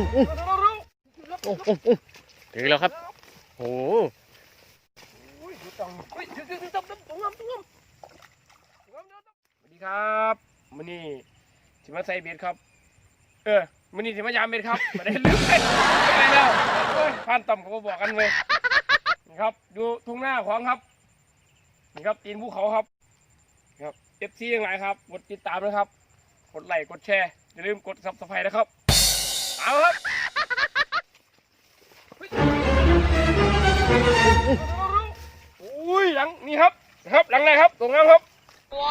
อู้อู้โอ้โอ้โอ้ถึงแล้วครับโอ้โหสวัสดีครับมื้อนี้สิมาใส่เบ็ดครับ เออมื้อนี้สิมายามเบ็ดครับไม่ได้ลืมไปไปแล้วโอ้ยผ่านต่ำก็บ่บอกกันเลยนี่ครับ ดูทุ่งหน้าของครับนี่ครับตีนภูเขาครับนี่ครับเอฟซียังไงครับกดติดตามนะครับ กดไลค์กดแชร์อย่าลืมกดซับสไครต์นะครับ เอาครับอุ้ยหลังนี่ครับนะครับหลังไหนครับตรงนั้นครับ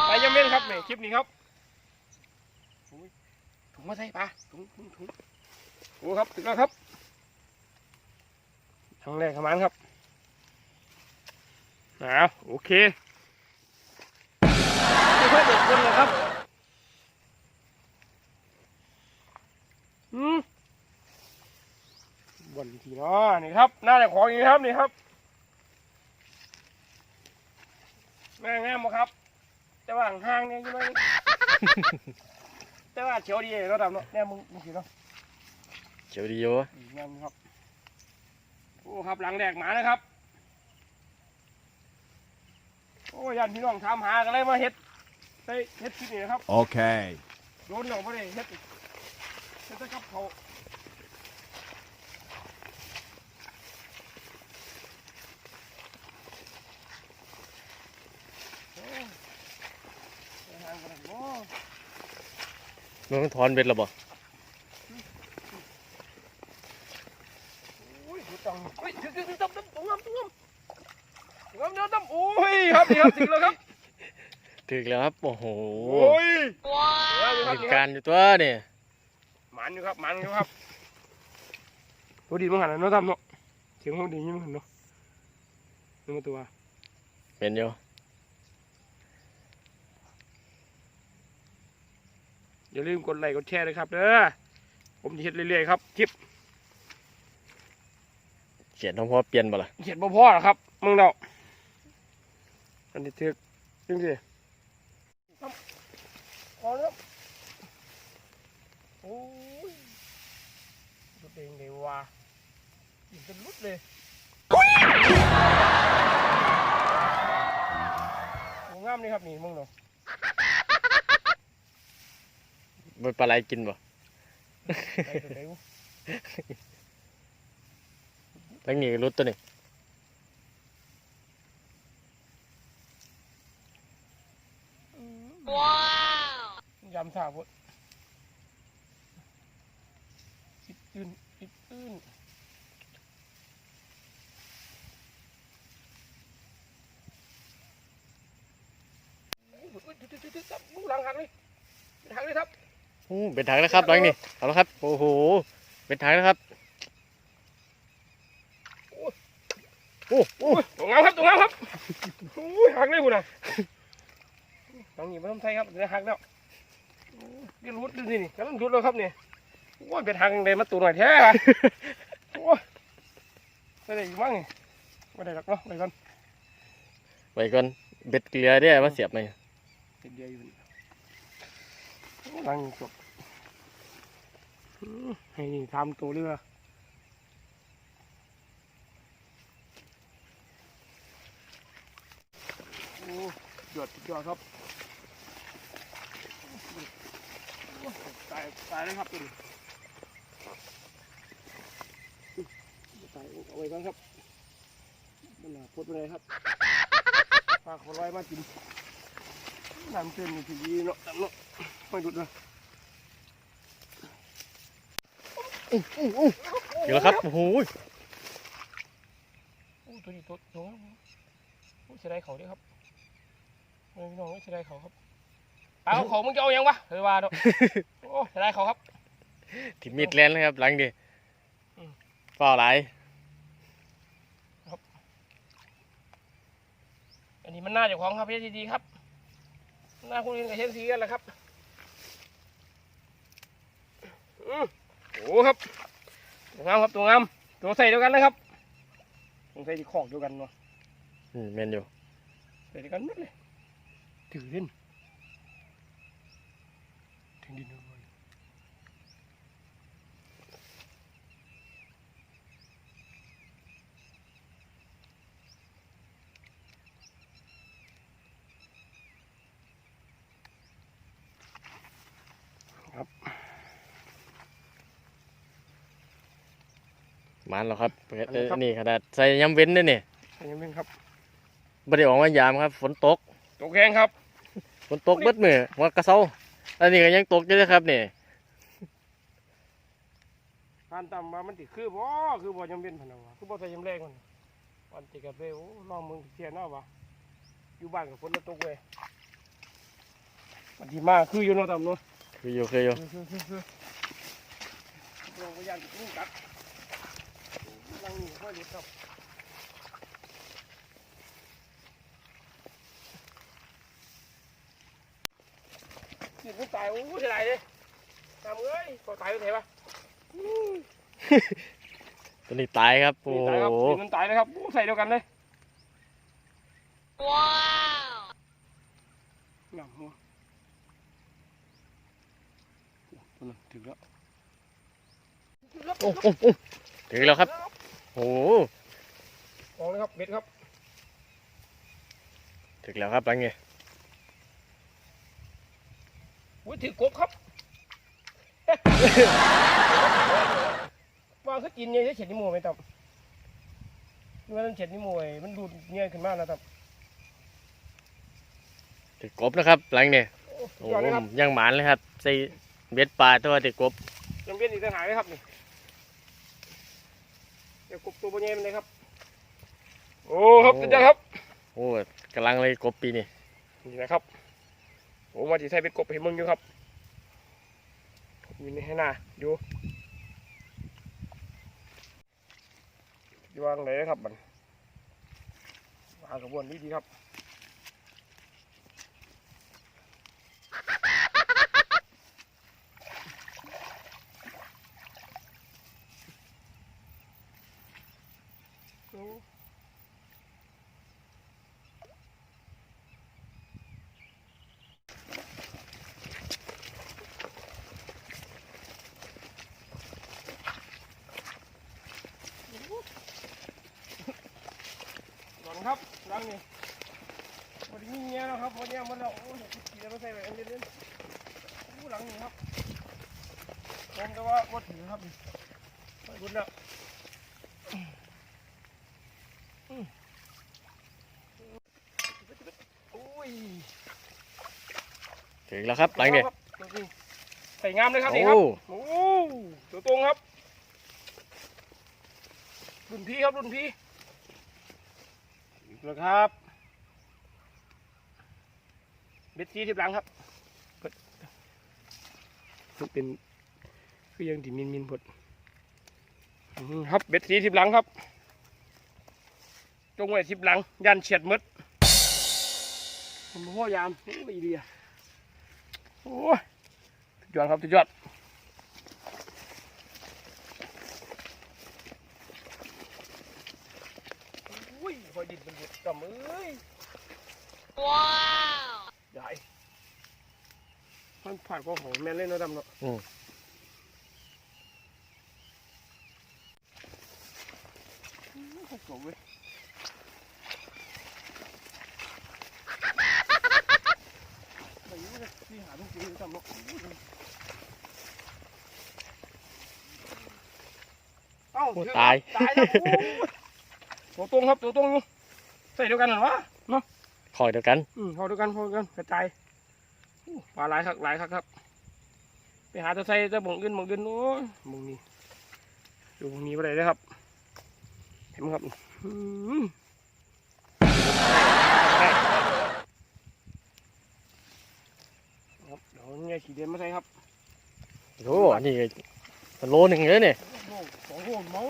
ไปยังเม่นครับนี่คลิปนี้ครับอุ้ยถุงมาใส่ปลาถุงถุงถุงโอ้ครับถึงแล้วครับทางแรกขมันครับเอาโอเคไม่ค่อยเด็ดคนเลยครับอืม บนทีเนาะนี่ครับหน้าแต่ของอย่างนี้ครับนี่ครับแม่งามบ่ครับ แต่ว่าห่างๆเนี่ยใช่ไหมแต่ว่าเฉียวดีเราดำเนาะเนี่ยมึงมึงสิเนาะเขียวดีอยู่อีกงามครับโอ้ครับหลังแดกหมานะครับ โอ้ยันพี่น้องถามหากันเลยมาเฮ็ดได้เฮ็ดคลิปนี้นะครับ Okay. โดนเราไม่ได้เฮ็ดเฮ็ดแต่กับเขาวโอ้ยไปหากันเลยบ่ มันถอนเบ็ดแล้วบ่อุ้ยตังอุ้ยถึงถึงถึงตับตับตุ้งงามตุ้งงามตุ้งงามเดี๋ยวตับอุ้ยครับนี่ครับถึงแล้วครับถึงแล้วครับโอ้โหโอ้ยว้าวมีการอยู่ตัวเนี่ยหมันอยู่ครับหมันอยู่ครับตัวดีมั้งหันเนาะตับเนาะเสียงเขาดีมั้งหันเนาะนี่มาตัวเป็นอยู่ อย่าลืมกดไลค์กดแชร์เลยครับเด้อผมจะเฮ็ดเรื่อยๆครับคลิปเขียนน้องพ่อเปลี่ยนบ่ล่ะเขียนบ่พอหรอกครับมึงเนาะอันนี้ถึกจริงสิครับพอแล้วโอ้ยรุดเองเลยว่ะยิงจนรุดเลยโอ้งามนี่ครับนี่มึงเนาะ มันปลาไหลกินบ่ไปตัวไหนวะแล้วนี่รุดตัวนี้ยำสาบดอิดอื่นอิดอื่นดูหลังหักเลยหักเลยครับ อู้เป็นถังนะครับหลังนี่เอาละครับ โอ้โห เป็นถังนะครับ โอ้โอ้โอ้ยตรงงามครับตรงงามครับโอ้ยหักเลยคุณน่ะต้องหยิบมาทำไทยครับเดี๋ยวหักแล้วโอ้ยเดี๋ยวรุดดูนี่นี่กำลังรุดแล้วครับเนี่ยโอ้ยเป็นหักเลยมาตัวหน่อยแท้อะโอ้ยไม่ได้อีกมั้งนี่ไม่ได้หรอกเนาะไปก่อนไว้ก่อนเบ็ดเกลือได้มาเสียบไหมเป็นเดียวอยู่นี่ลังจบอืม ให้นี่ทำตัวเรือโอ้ยอดยอดครับตายตายเลยครับตัวนี้ตายเอาไว้ก่อนครับมันหนาพดไปเลยครับปลาขอลอยมากินน้ำเต็มทีดีเนาะน้ำเนาะไม่ดุดนะ อยู่แล้วครับ โอ้โหโอ้ตัวนี้ตัวตัวโอ้เสียดายเขาดิครับเฮ้ยพี่น้องเสียดายเขาครับเอาเขามึงจะเอายังวะเฮ้ยว่าเนาะโอ้เสียดายเขาครับทิมมีดแลนเลยครับ หลังดิอืมเปล่าไหลายอันนี้มันน่าจะของครับพี่ดีๆครับ หน้าคุณเองกับเฮนซีกันแหละครับอืม โอ้ครับตัวงามครับตัวงามตัวใส่เดียวกันนะครับตัวใส่ที่ขอกเดียวกันเนาะอืมแมนอยู่ใส่เดียวกันหมดเลยถือเล่นถึงดิน มันแล้วครับอันนี้ครับ นี่ขนาดใส่ยำเว้นด้วยนี่ยังเป็นครับไม่ได้ออกมายามครับ ฝนตก ตกแห้งครับฝนตกเบิดมือหัว่ากระเซาอันนี้ก็ยังตกอยู่เลยครับนี่ผ่านตามมามันติคือบ่คือบ่ยังเป็นพะนันวะคือบ่ใส่ยำแรงมันวันติกับเว้ยโอ้ลองมึงเทียนเอาวะอยู่บ้านกับฝนมันตกเว้ยวันที่มาคืออยู่เนาะตามเนาะคืออยู่คืออยู่คือคือคือลงไปย่างกินกัด ลังนี่ค่อยเด็ดครับกินมันตายโอ้เสียดายเลยตามเอ้ยก็ตายไปไหนวะตัวนี้ตายครับโอ้นี่ตายครับโหกินมันตายเลยครับโอ้ใส่เดียวกันเลยว้าวหนังหัวโอ้ตัวนั้นถึงแล้วโอ้โอ้โอ้ถึงแล้วครับ โอ้โหออกเลยครับเบ็ดครับ ถึงแล้วครับหลังนี้อุ้ยถือกบครับว่าคือกินเนี่ยจะเฉดนิโมไหมตับเมื่อนั้นเฉดนิโมไอ้มันดูดเงี้ยขึ้นมาแล้วตับถึงกบนะครับหลังนี้โอ้โอ้ยอดโหเลยครับยังหมานเลยครับใส่เบ็ดปลาตัวติดกบยังเวียนอีกต่างหากเลยครับนี่ เดี๋ยวกบตัวบนเงี้ยมันเลยครับ โอ้ครับสุดยอดครับ โอ้กำลังเลยกบปีนี้นี่นะครับโอ้มาที่ใส่เป็นกบให้มึงอยู่ครับอยู่นี่ให้หน้าอยู่อยู่วางไหนนะครับมันวางกระบวนนี้ดีครับ โอ้หลังครับหลังนี่วันนี้เงี้ยนะครับวันนี้มันเราโอ้ยขี่แล้วไม่ใส่แบบนี้เล่นโอ้หลังนี่ครับผมแต่ว่าวัดถือครับนี่ไปบุญแล้วอืมโอ้ย ถึงแล้วครับหลังนี้ครับใส่งามเลยครับโอ้นี่ครับโอ้ตัวตรงครับรุ่นพี่ครับรุ่นพี่อีกแล้วครับเบ็ดซีทิบหลังครับเพิ่นมันเป็นคือยังที่มินมินพดอืมครับเบ็ดซีทิบหลังครับจงไว้ทิบหลังยันเฉียดหมด ผมพ่อยามโอ้ยดีอะโอ้ยสุดยอดครับสุดยอดโอ้ยพอดินเป็นบุดกำเอ้ยใหญ่มันผ่านกองของแม่นเล่นเนาะดำเนาะอืมอืมโอ้โหเว้ยไปอยู่เลยที่หาทุกทีดำเนาะเอ้า โอ้ถึงตาย ตายแล้วโอ้ยตัวตรงครับตัวตรงอยู่ใส่เดียวกันเหรอวะเนาะคอยเดียวกัน อืมพอเดียวกันพอเดียวกันกระจายอู้ปลาหลายครับหลายครับครับ ไปหาตะไคร้ตะบงอื่นบงอื่นโอ้ยบงนี้ดูบงนี้ไปเลยนะครับ เห็นไหมครับอืมครับเดี๋ยวนี่ขี่เดินมาใส่ครับโอ้อันนี้ก็ โลหนึ่งเลยเนี่ยสองโหนมั้ง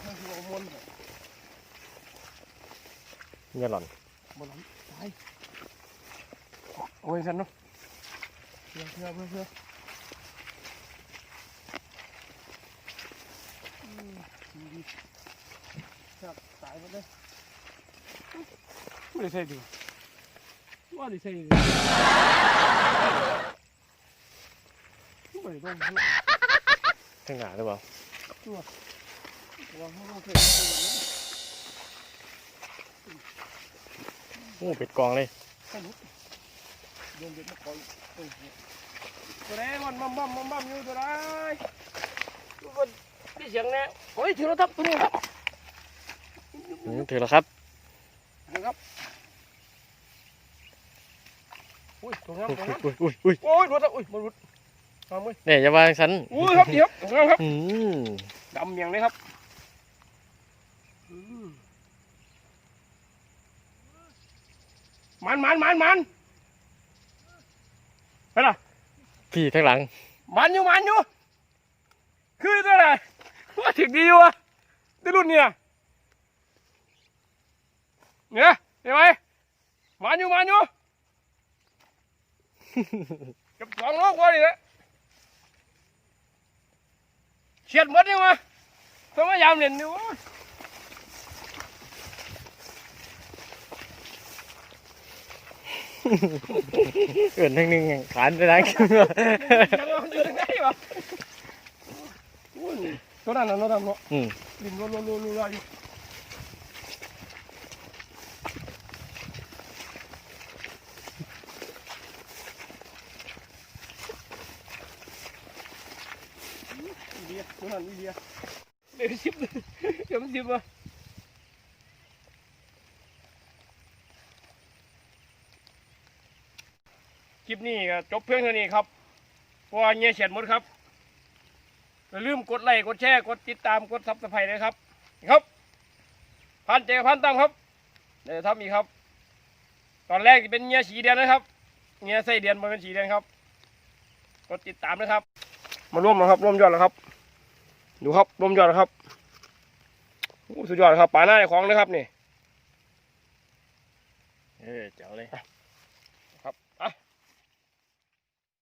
เอามนต์เนี่ยหล่อนบนหลังตายโอ้ยสันเนาะเพื่อเพื่อเพื่อเพื่อดีครับตายหมดเลยไม่ได้ใส่ดูว่าได้ใส่ดูไม่ได้ต้อง ข้างหน้าหรือเปล่าว่าไม่ต้องใส่โอ้เป็ดกองเลยตัวไหนมันมั่มมั่มมั่มมั่มอยู่ตัวไหนตัวมันมีเสียงแน่โอ้ยถือแล้วครับตัวนี้ครับถือแล้วครับนะครับอุ้ยตัวงามตัวงามอุ้ยอุ้ยอุ้ยโอ้ยรถอะอุ้ยมันรุด มาเว้ยเนี่ยอย่าวางฉันอุ้ยครับเดี๋ยวตัวงามครับอืมดำเมียงเลยครับอืมมันมันมันมันไปละพี่ทั้างหลัง มันอยู่มันอยู่คือตัวไหนว่าถึงดีวะได้รุ่นเนี่ยเนี่ยเห็นไหมมันอยู่มันอยู่เกับสองโลกว่าดิละ เฉียดหมดนี่วะต้องมายามเล่นนี่วะเอื่นทั้งหนึงขานไปทางยังอยู่ตรงไหนวะอุ้ยตัวนั้นน่ะตัวนั้นเนาะอืม ดินรัวรัวรัวรัวอยู่อีเมันอีเดียเดี๋ยวสิบเลยเดี๋ยวมันสิบวะคลิปนี้ก็จบเพียงเท่านี้ครับเพราะว่าเงี้ยเฉียดหมดครับอย่าลืมกดไลค์กดแชร์กดติดตามกดซับสไครต์เลยครับ ครับ พันเจกับพันตั้มครับเดี๋ยวทำอีกครับ ตอนแรกจะเป็นเงียสีเดียนนะครับเงียไส้เดียนมาเป็นสีเดียนครับ กดติดตามนะครับ มาร่วมนะครับร่วมยอดแล้วครับ ดูครับลมยอดครับโอ้สุดยอดครับป่าหน้าของนะครับนี่เออเจ๋วเลย